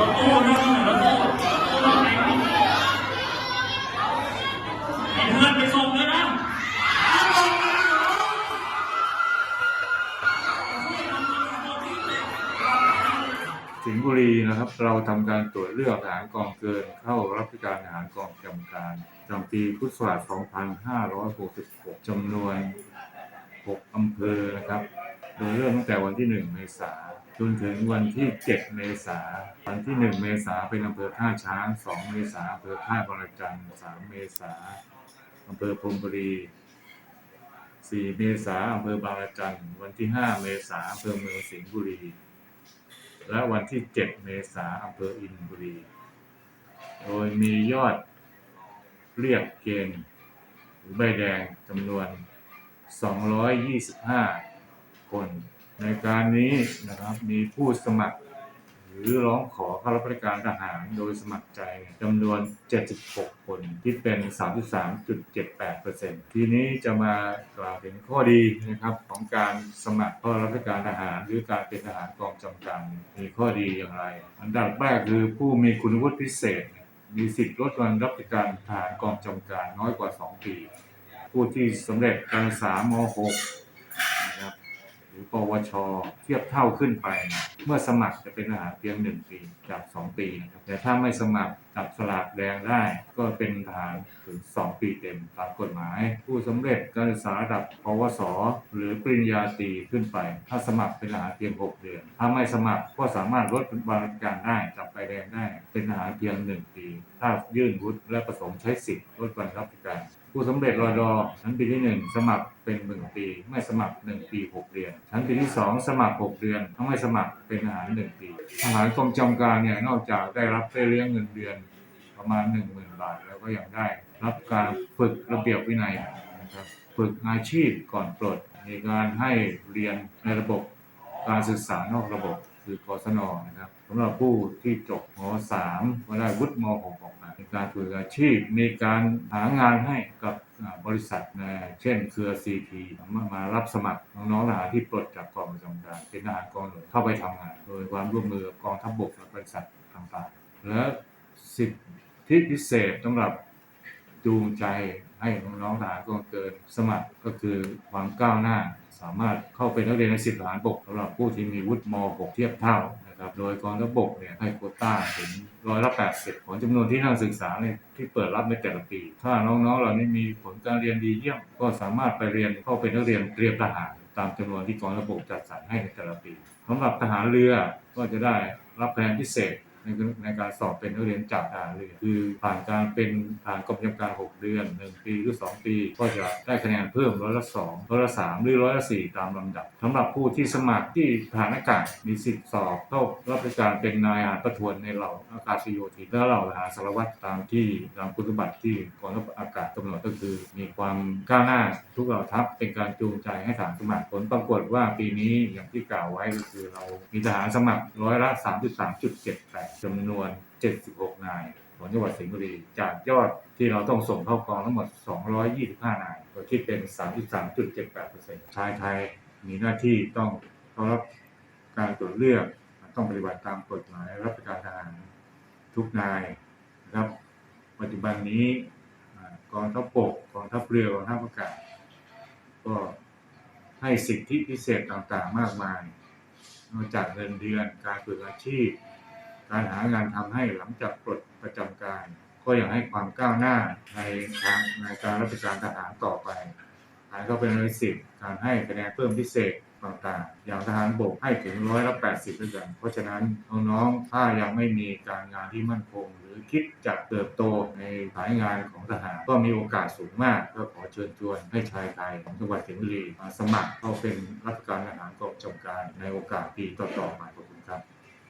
รถตู้นะรถตู้รถไหนให้เพื่อนไปส่งเลยนะสิงห์บุรีนะครับ เราทำการตรวจเลือกทหารกองเกินเข้ารับราชการทหารกองกำกับการจำปีพุทธศักราช2566จำนวน 6อำเภอนะครับ โดยเริ่มตั้งแต่วันที่ 1 เมษายน จนถึงวันที่ 7 เมษายนวันที่ 1 เมษายนเป็นอำเภอท่าช้าง 2 เมษายนอำเภอท่าบระจันทร์3เมษายนอำเภอพรมบุรี 4 เมษายนอำเภอบางระจันวันที่ 5 เมษายนอำเภอเมืองสิงห์บุรี และวันที่ 7 เมษายนอำเภออินบุรี โดยมียอดเรียกเกณฑ์หรือใบแดงจำนวน 225 คน ในการนี้นะครับมีผู้สมัคร หรือร้องขอเข้ารับราชการทหารโดยสมัครใจจำนวน 76 คนที่เป็น 33.78%ทีนี้จะมากล่าวถึงข้อดีนะครับของการสมัครเข้ารับราชการทหาร หรือการเป็นทหารกองจำการมีข้อดีอย่างไร อันดับแรกคือผู้มีคุณวุฒิพิเศษ มีสิทธิ์ลดวันรับราชการทหารกองจำการน้อยกว่า 2 ปี ผู้ที่สำเร็จการศึกษาม 6 รือปวช เทียบเท่าขึ้นไปเเมื่อสมัครจะเป็นทหารเพียง1ปีจาก2ปีนะครับแต่ถ้าไม่สมัครจับสลากแดงได้ ก็เป็นทหารถึง2ปีเต็มตามกฎหมาย ผู้สำเร็จการศึกษาระดับปวส หรือปริญญาตรีขึ้นไป ถ้าสมัครเป็นทหารเพียง 6 เดือน ถ้าไม่สมัครก็สามารถลดวันราชการได้จับใบแดงได้ เป็นทหารเพียง1ปี ถ้ายื่นวุฒิและประสงค์ใช้สิทธิ์ลดวันรับการผู้สำเร็จรอดอชั้นปีที่ 1 สมัครเป็น 1 ปี ไม่สมัคร 1 ปี 6 เดือน ชั้นปีที่ 2 สมัคร 6 เดือนถ้าไม่สมัครเป็นทหารหนึ่งปีทหารกองจำการเนี่ยนอกจากได้รับได้เลี้ยงเงินเดือนประมาณหนึ่งหมื่นบาท แล้วก็ยังได้รับการฝึกระเบียบวินัยนะครับฝึกอาชีพก่อนปลดมีการให้เรียนในระบบการศึกษานอกระบบ คือกศนนะครับสำหรับผู้ที่จบม .3 ก็ได้วุฒิม .6 ออกมามีการฝึกอาชีพมีการหางานให้กับบริษัทนะเช่นเครือ CP มามารับสมัครน้องๆทหารที่ปลดจากกองประจำการเป็นทหารกองหนุนเข้าไปทำงาน โดยความร่วมมือกองทัพบกและบริษัทต่างๆ และสิทธิพิเศษสำหรับจูงใจ ให้น้องๆทหารกองเกินสมัครก็คือความก้าวหน้า สามารถเข้าเป็นนักเรียนในสิบทหารบกสำหรับผู้ที่มีวุฒิม .6 เทียบเท่านะครับโดยกองทัพบกเนี่ยให้โคต้าถึงร้อยละ80ของจำนวนที่นักศึกษาเนี่ยที่เปิดรับในแต่ละปี ถ้าน้องๆเหล่านี้มีผลการเรียนดีเยี่ยม ก็สามารถไปเรียนเข้าเป็นนักเรียนเตรียมทหารตามจำนวนที่กองทัพบกจัดสรรให้ในแต่ละปีสำหรับทหารเรือก็จะได้รับแนนพิเศษ ในในการสอบเป็นนักเรียนจากทหาเรือคือผ่านการเป็นทหารกระจำการ 6 เดือน 1 ปีหรือ 2 ปี ก็จะได้คะแนนเพิ่มร้อยละ2ร้อยละ3หรือร้อยละ4ตามลำดับสำหรับผู้ที่สมัครที่ฐานอากาศมีสิทธิ์สอบเข้ารับราชการเป็นนายทหาประทวนในเหล่าอากาศโยธินและเหล่าทหารสารวัตรตามที่ตามคุณสมบัติที่กองทัพอากาศกำหนดก็คือ มีความก้าวหน้าทุกเหล่าทัพเป็นการจูงใจให้ทหารสมัครผลปรากฏว่าปีนี้อย่างที่กล่าวไว้ก็คือเรามีทหารสมัครร้อยละ 33.78จำนวน 76 นายของจังหวัดสิงห์บุรีจากยอดที่เราต้องส่งเข้ากองทั้งหมด 225 นายโดยที่เป็น 33.78%ชายไทยมีหน้าที่ต้องเข้ารับการตรวจเลือกต้องปฏิบัติตามกฎหมายรับราชการทหารทุกนายนะครับ ปัจจุบันนี้กองทัพบกกองทัพเรือกองทัพอากาศก็ให้สิทธิพิเศษต่างๆ มากมาย นอกจากเงินเดือนการฝึกอาชีพ การหางานทำให้หลังจากปลดประจำการ ก็อยังให้ความก้าวหน้าในทางในการรับราชการทหารต่อไปทหารก็เป็นร้อยสิบการให้คะแนนเพิ่มพิเศษต่างๆ อย่างทหารบกให้ถึงร้อยละแปดสิบด้วยกัน เพราะฉะนั้นน้องๆ ถ้ายังไม่มีการงานที่มั่นคง หรือคิดจะเติบโตในสายงานของทหาร ก็มีโอกาสสูงมาก ก็ขอเชิญชวนให้ชายไทยของจังหวัดสิงห์บุรีมาสมัครเข้าเป็นรับราชการทหารกองจำการในโอกาสปีต่อๆมาขอบคุณครับ